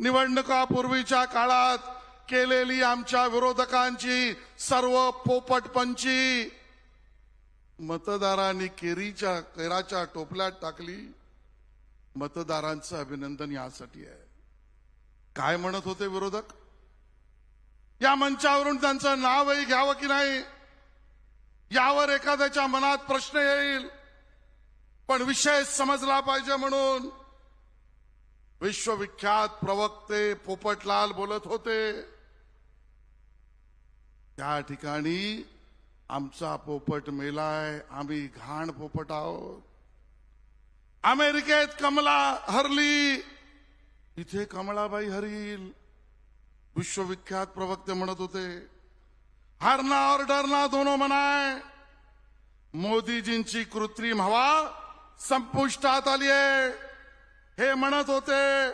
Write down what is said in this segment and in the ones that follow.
निवडणुकापूर्वीच्या काळात केलेली आमच्या विरोधकांची सर्व पोपटपंची मतदारांनी केरीच्या केराच्या टोपल्यात टाकली. मतदारांचं अभिनंदन यासाठी आहे. काय म्हणत होते विरोधक? या मंचावरून त्यांचं नावही घ्यावं की नाही? यावर एखाद्याच्या मनात प्रश्न येईल. पण विषय समजला पाहिजे म्हणून विश्वविख्यात प्रवक्ते पोपटलाल बोलत होते. त्या ठिकाणी आमचा पोपट मेलाय आम्ही घाण पोपट आहोत. अमेरिकेत कमला हरली इथे कमलाबाई हरील विश्वविख्यात प्रवक्ते म्हणत होते. हरना और डरना दोनों मनाय मोदीजींची कृत्रिम हवा संपुष्टात आली आहे हे म्हणत होते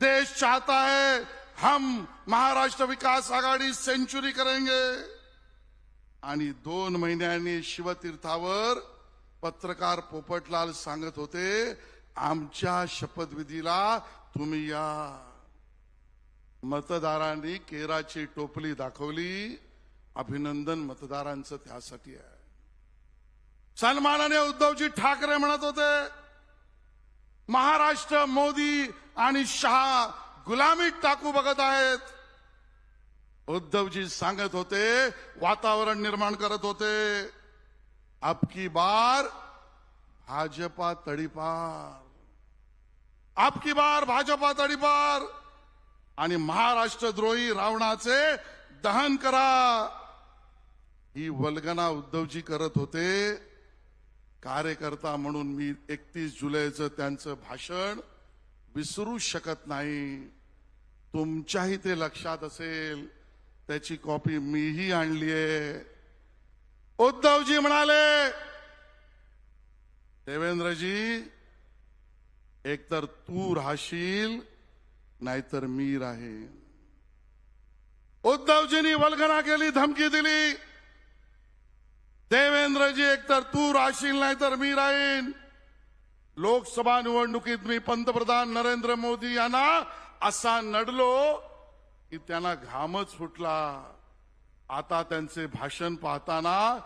देश चाहता है हम महाराष्ट्र विकास आघाडी सेंचुरी करेंगे. आणि दोन महिन्यांनी शिवतीर्थावर पत्रकार पोपटलाल सांगत होते आमच्या शपथविधीला तुम्ही या. मतदारांनी केराची टोपली दाखवली अभिनंदन मतदारांचं त्यासाठी आहे. सन्मानाने उद्धवजी ठाकरे म्हणत होते महाराष्ट्र मोदी आणि शहा गुलामीत टाकू बघत आहेत. उद्धवजी सांगत होते वातावरण निर्माण करत होते. आपकी बार भाजपा तडीपार. आपकी बार भाजपा तडीपार. आणि महाराष्ट्रद्रोही रावणाचे दहन करा. ही वल्गना उद्धवजी करत होते. कार्यकर्ता म्हणून मी एकतीस जुलैचं त्यांचं भाषण विसरू शकत नाही. तुमच्याही ते लक्षात असेल त्याची कॉपी मीही आणलीये उद्धवजी म्हणाले देवेंद्रजी एकतर तू राहशील नाहीतर मी राहीन. उद्धवजींनी वल्गना केली धमकी दिली. देवेंद्रजी एकतर तू राहशील नाहीतर मी राहीन. लोकसभा निवडणुकीत मी पंतप्रधान नरेंद्र मोदी यांना असा नडलो की त्यांना घामच फुटला. आता त्यांचे भाषण पाहताना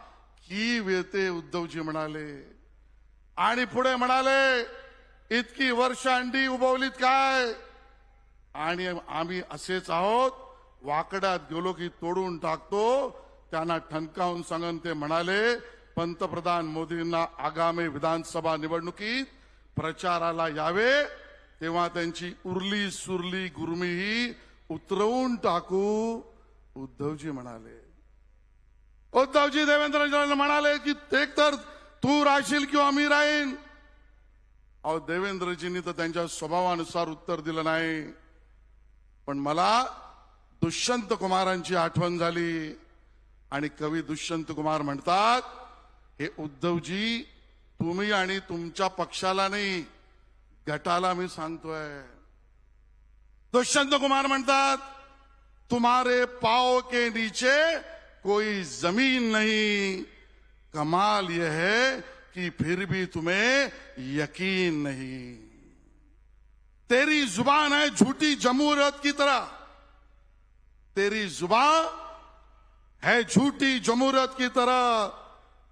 की वेते उद्धवजी म्हणाले. आणि पुढे म्हणाले इतकी वर्ष अंडी उभवलीत काय? आणि आम्ही असेच आहोत वाकड्यात गेलो की तोडून टाकतो त्यांना ठणकावून सांगून ते म्हणाले पंतप्रधान मोदींना आगामी विधानसभा निवडणुकीत प्रचाराला यावे तेव्हा त्यांची उरली सुरली गुरमीही उतरवून टाकू उद्धवजी म्हणाले. उद्धवजी देवेंद्र म्हणाले की एकतर तू राहशील किंवा मी राहीन. अहो देवेंद्रजींनी तर त्यांच्या स्वभावानुसार उत्तर दिलं नाही. पण मला दुष्यंत कुमारांची आठवण झाली. आणि कवी दुष्यंत कुमार म्हणतात हे उद्धवजी तुम्ही आणि तुमच्या पक्षाला नाही गटाला मी सांगतोय. दुष्यंत कुमार म्हणतात तुम्हारे पाव के नीचे कोई जमीन नहीं। कमाल यह है कि फिर भी तुम्हें यकीन नहीं। तेरी जुबान है झूठी जमूरत की तरह। तेरी जुबान है झूठी जमुरत की तरह।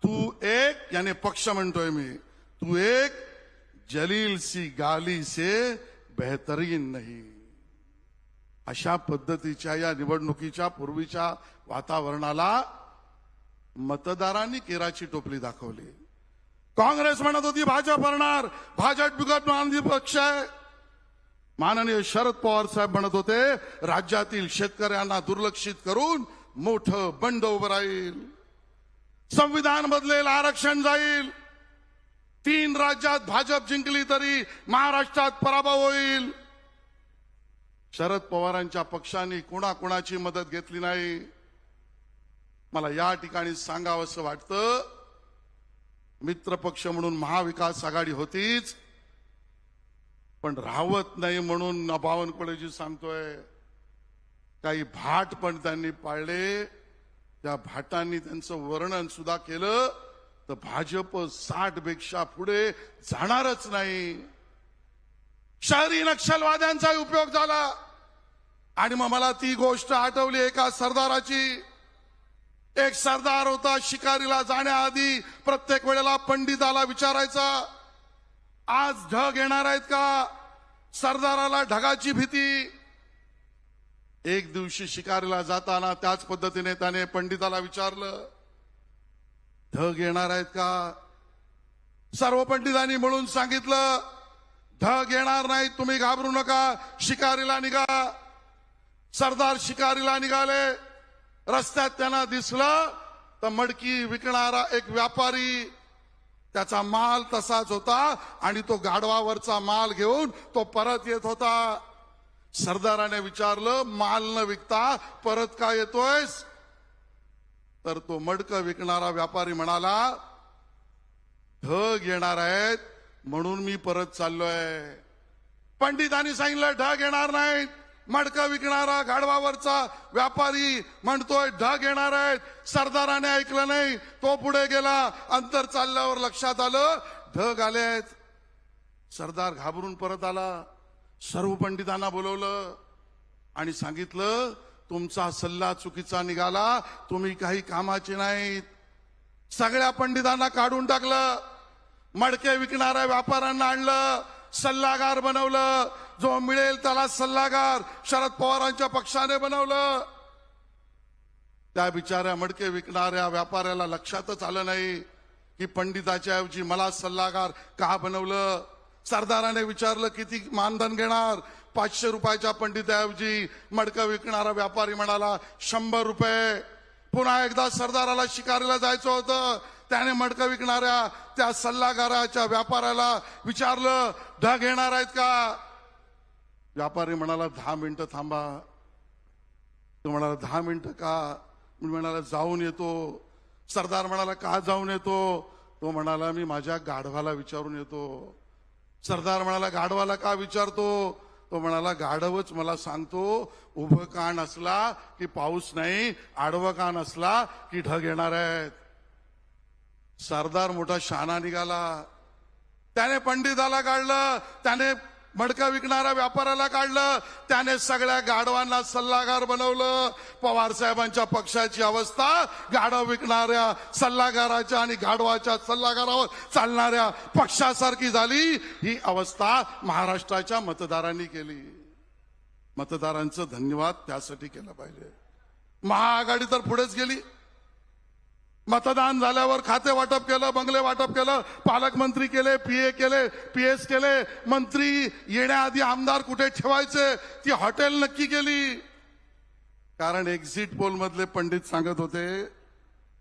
तू एक यानी पक्ष म्हणतोय मी तू एक जलील सी गाली से बेहतरीन नाही। अशा पद्धतीच्या या निवडणुकीच्या पूर्वीच्या वातावरणाला मतदारांनी केराची टोपली दाखवली. काँग्रेस म्हणत होती भाजप हरणार भाजप बिगट गांधी पक्ष आहे. माननीय शरद पवार साहेब म्हणत होते राज्यातील शेतकऱ्यांना दुर्लक्षित करून मोठं बंड उभं राहील. संविधान बदलेल आरक्षण जाईल. तीन राज्यात भाजप जिंकली तरी महाराष्ट्रात पराभव होईल. शरद पवारांच्या पक्षाने कोणाकोणाची मदत घेतली नाही? मला या ठिकाणी सांगावं असं वाटतं मित्रपक्ष म्हणून महाविकास आघाडी होतीच पण राहवत नाही म्हणून बावनकुळेजी सांगतोय. काही भाट पण त्यांनी पाळले. त्या भाटांनी त्यांचं वर्णन सुद्धा केलं. तर भाजप साठपेक्षा पुढे जाणारच नाही. शहरी नक्षलवाद्यांचा उपयोग झाला. आणि मग मला ती गोष्ट आठवली एका सरदाराची. एक सरदार होता शिकारीला जाण्याआधी प्रत्येक वेळेला पंडिताला विचारायचा आज ढग येणार आहेत का? सरदाराला ढगाची भीती. एक दिवशी शिकारीला जाताना त्याच पद्धतीने त्याने पंडिताला विचारलं ढग येणार आहेत का? सर्व पंडितांनी म्हणून सांगितलं ढग येणार नाही तुम्ही घाबरू नका शिकारीला निघा. सरदार शिकारीला निघाले रस्त्यात त्यांना दिसलं तर मडकी विकणारा एक व्यापारी त्याचा माल तसाच होता आणि तो गाढवावरचा माल घेऊन तो परत येत होता. सरदाराने विचारलं माल न विकता परत का येतोयस? तर तो मडक विकणारा व्यापारी म्हणाला ढग येणार आहेत म्हणून मी परत चाललोय. पंडितांनी सांगितलं ढग येणार नाहीत. मडकं विकणारा गाढवावरचा व्यापारी म्हणतोय ढग येणार आहेत. सरदाराने ऐकलं नाही. तो पुढे गेला. अंतर चालल्यावर लक्षात आलं ढग आले आहेत सरदार घाबरून परत आला. सर्व पंडितांना बोलवलं आणि सांगितलं तुमचा सल्ला चुकीचा निघाला तुम्ही काही कामाचे नाहीत. सगळ्या पंडितांना काढून टाकलं मडके विकणाऱ्या व्यापाऱ्यांना आणलं सल्लागार बनवलं. जो मिळेल त्याला सल्लागार शरद पवारांच्या पक्षाने बनवलं. त्या बिचाऱ्या मडके विकणाऱ्या व्यापाऱ्याला लक्षातच आलं नाही की पंडिताच्या ऐवजी मला सल्लागार का बनवलं? सरदाराने विचारलं किती मानधन घेणार? पाचशे रुपयाच्या पंडिताऐवजी मडकं विकणारा व्यापारी म्हणाला शंभर रुपये. पुन्हा एकदा सरदाराला शिकारीला जायचं होतं. त्याने मडकं विकणाऱ्या त्या सल्लागाराच्या व्यापाऱ्याला विचारलं ढग येणार आहेत का? व्यापारी म्हणाला दहा मिनिटं थांबा. तो म्हणाला दहा मिनिटं का? मी म्हणाला जाऊन येतो. सरदार म्हणाला का जाऊन येतो? तो म्हणाला मी माझ्या गाढवाला विचारून येतो. सरदार म्हणाला गाढवाला का विचारतो? तो म्हणाला गाढवच मला सांगतो उभं कान असला की पाऊस नाही आडवं कान असला की ढग येणार आहेत. सरदार मोठा शाना निघाला. त्याने पंडिताला काढलं त्याने मडका विकणाऱ्या व्यापाऱ्याला काढलं त्याने सगळ्या गाढवांना सल्लागार बनवलं. पवार साहेबांच्या पक्षाची अवस्था गाढव विकणाऱ्या सल्लागाराच्या आणि गाढवाच्या सल्लागारावर चालणाऱ्या पक्षासारखी झाली. ही अवस्था महाराष्ट्राच्या मतदारांनी केली. मतदारांचं धन्यवाद त्यासाठी केलं पाहिजे. महाआघाडी तर पुढेच गेली. मतदान झाल्यावर खाते वाटप केलं बंगले वाटप केलं पालकमंत्री केले पीए केले पीएस केले मंत्री येण्याआधी आमदार कुठे ठेवायचे ती हॉटेल नक्की केली. कारण एक्झिट पोल मधले पंडित सांगत होते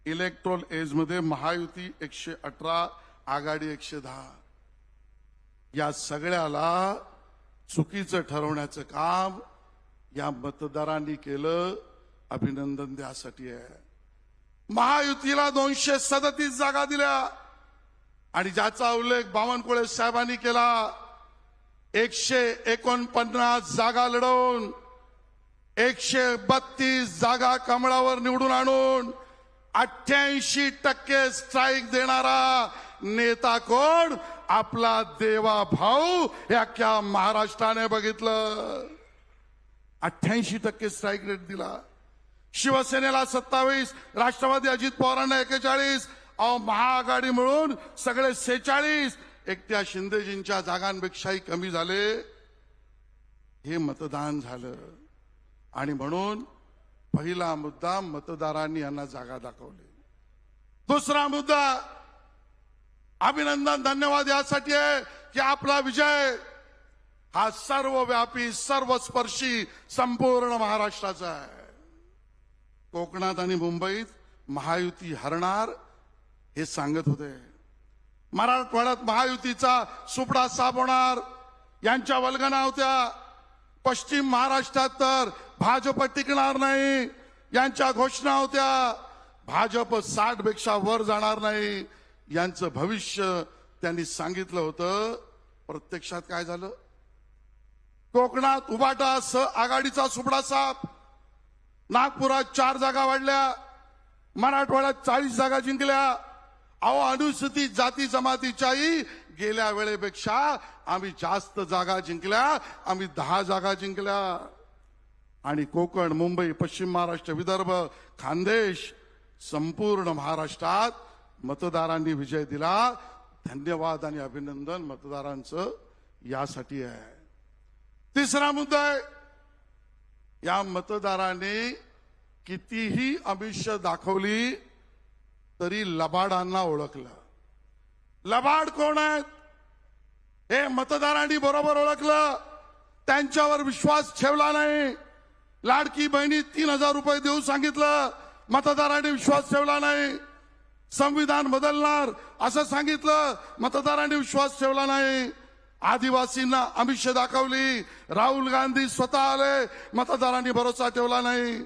इलेक्ट्रोल एजमध्ये महायुती एकशे अठरा आघाडी एकशे दहा. या सगळ्याला चुकीचं ठरवण्याचं काम या मतदारांनी केलं अभिनंदन द्यासाठी आहे. महायुतीला दोनशे सदतीस जागा दिल्या. आणि ज्याचा उल्लेख बावनकुळे साहेबांनी केला एकशे एकोणपन्नास जागा लढवून एकशे बत्तीस जागा कमळावर निवडून आणून अठ्ठ्याऐंशी टक्के स्ट्राईक देणारा नेता कोण? आपला देवा भाऊ या क्या महाराष्ट्राने बघितलं. अठ्ठ्याऐंशी टक्के स्ट्राईक रेट दिला. शिवसेनेला सत्तावीस राष्ट्रवादी अजित पवारांना एकेचाळीस अहो महाआघाडी मिळून सगळे सेचाळीस एकट्या शिंदेजींच्या जागांपेक्षाही कमी झाले. हे मतदान झालं. आणि म्हणून पहिला मुद्दा मतदारांनी यांना जागा दाखवली. दुसरा मुद्दा अभिनंदन धन्यवाद यासाठी आहे की आपला विजय हा सर्वव्यापी सर्वस्पर्शी संपूर्ण महाराष्ट्राचा आहे. कोकणात आणि मुंबईत महायुती हरणार हे सांगत होते. मराठवाड्यात महायुतीचा सुपडा साप होणार यांच्या वल्गना होत्या. पश्चिम महाराष्ट्रात तर भाजप टिकणार नाही. यांच्या घोषणा होत्या. भाजप साठपेक्षा वर जाणार नाही. यांचं भविष्य त्यांनी सांगितलं होतं. प्रत्यक्षात काय झालं? कोकणात उभाटा स आघाडीचा सुपडा साफ नागपुरात चार जागा वाढल्या मराठवाड्यात चाळीस जागा जिंकल्या. अहो अनुसूचित जाती जमातीच्याही गेल्या वेळेपेक्षा आम्ही जास्त जागा जिंकल्या आम्ही दहा जागा जिंकल्या. आणि कोकण मुंबई पश्चिम महाराष्ट्र विदर्भ खानदेश संपूर्ण महाराष्ट्रात मतदारांनी विजय दिला. धन्यवाद आणि अभिनंदन मतदारांचं यासाठी आहे. तिसरा मुद्दा आहे या मतदारांनी कितीही अमिष दाखवली तरी लबाडांना ओळखलं. लबाड कोण आहेत? हे मतदारांनी बरोबर ओळखलं. त्यांच्यावर विश्वास ठेवला नाही. लाडकी बहिणी तीन हजार रुपये देऊ सांगितलं. मतदारांनी विश्वास ठेवला नाही. संविधान बदलणार असं सांगितलं. मतदारांनी विश्वास ठेवला नाही. आदिवासींना अमिष दाखवली. राहुल गांधी स्वतः आले. मतदारांनी भरोसा ठेवला नाही.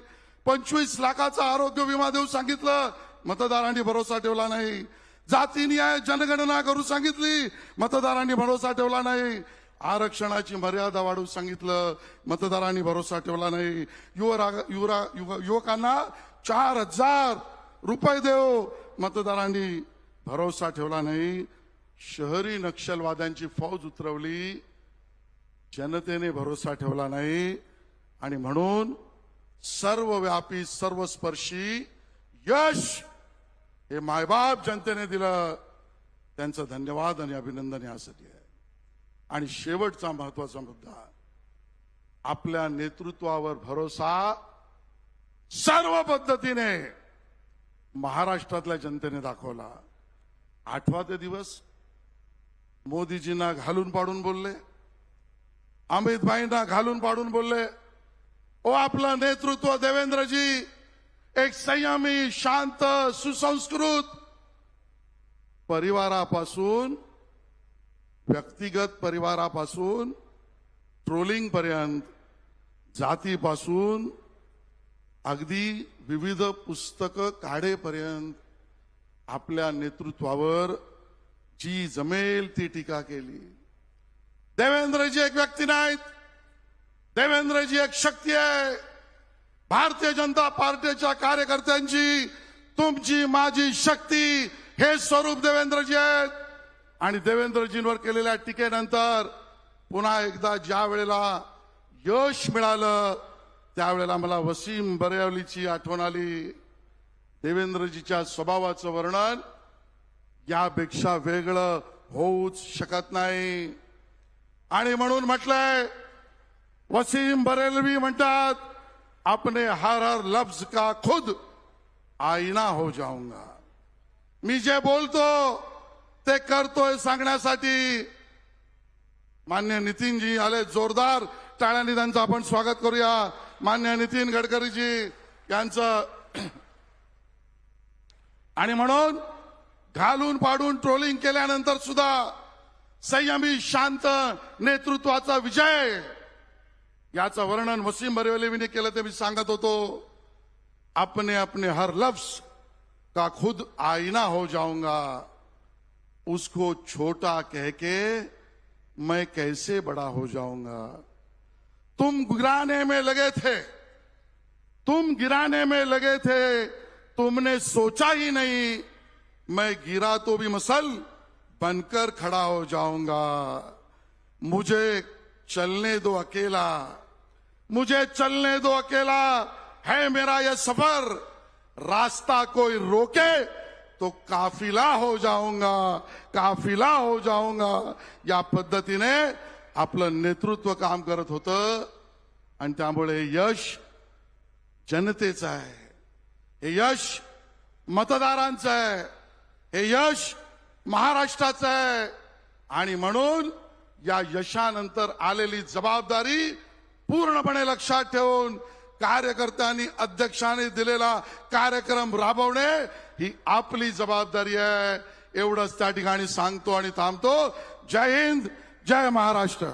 पंचवीस लाखाचा आरोग्य विमा देऊ सांगितलं. मतदारांनी भरोसा ठेवला नाही. जाती न्याय जनगणना करू सांगितली. मतदारांनी भरोसा ठेवला नाही. आरक्षणाची मर्यादा वाढवू सांगितलं. मतदारांनी भरोसा ठेवला नाही. युवरा युवरा युव- युवकांना चार हजार रुपये देऊ. मतदारांनी भरोसा ठेवला नाही. शहरी नक्षलवाद्यांची फौज उतरवली. जनतेने भरोसा ठेवला नाही. आणि म्हणून सर्वव्यापी सर्वस्पर्शी यश हे मायबाप जनतेने दिलं. त्यांचं धन्यवाद आणि अभिनंदन यासाठी आहे. आणि शेवटचा महत्त्वाचा मुद्दा आपल्या नेतृत्वावर भरोसा सर्व पद्धतीने महाराष्ट्रातल्या जनतेने दाखवला. आठवा ते दिवस मोदीजींना घालून पाडून बोलले. अमितभाईंना घालून पाडून बोलले. ओ आपलं नेतृत्व देवेंद्रजी एक संयमी शांत सुसंस्कृत परिवारापासून व्यक्तिगत परिवारापासून ट्रोलिंग पर्यंत जातीपासून अगदी विविध पुस्तकं काढेपर्यंत आपल्या नेतृत्वावर जी जमेल ती टीका केली. देवेंद्रजी एक व्यक्ती नाहीत. देवेंद्रजी एक शक्ती आहे. भारतीय जनता पार्टीच्या कार्यकर्त्यांची तुमची माझी शक्ती हे स्वरूप देवेंद्रजी आहेत. आणि देवेंद्रजींवर केलेल्या टीकेनंतर पुन्हा एकदा ज्या वेळेला यश मिळालं त्यावेळेला मला वसीम बरेवलीची आठवण आली. देवेंद्रजीच्या स्वभावाचं वर्णन यापेक्षा वेगळं होऊच शकत नाही. आणि म्हणून म्हटलंय वसीम बरेलवी म्हणतात आपने हर हर लफ्ज का खुद आईना हो जाऊंगा. मी जे बोलतो ते करतोय सांगण्यासाठी. मान्य नितीनजी आले जोरदार. टाळ्यांनी त्यांचं आपण स्वागत करूया. मान्य नितीन गडकरीजी यांचं. आणि म्हणून घालून पाडून ट्रोलिंग केल्यानंतर सुद्धा संयमी शांत नेतृत्वाचा विजय. याचं वर्णन वसीम बरेवलेवीने केलं ते मी सांगत होतो. अपने अपने हर लफ्ज का खुद आईना हो जाऊंगा. उसको छोटा कह के मैं कैसे बड़ा हो जाऊंगा। तुम गिराने में लगे थे। तुम गिराने में लगे थे। तुमने सोचा ही नहीं। मैं गिरा तो भी मसल बनकर खड़ा हो जाऊंगा। मुझे चलने दो अकेला मुझे चलने दो अकेला। है मेरा यह सफर रास्ता कोई रोके तो काफिला हो जाऊंगा काफिला हो जाऊंगा। या पद्धतीने आपलं नेतृत्व काम करत होतं आणि त्यामुळे यश जनतेचं आहे. हे यश मतदारांचं आहे. हे यश महाराष्ट्राचं आहे. आणि म्हणून या यशानंतर आलेली जबाबदारी पूर्णपणे लक्षात ठेवून कार्यकर्त्यांनी अध्यक्षांनी दिलेला कार्यक्रम राबवणे ही आपली जबाबदारी आहे. एवढंच त्या ठिकाणी सांगतो आणि थांबतो. जय हिंद जय महाराष्ट्र.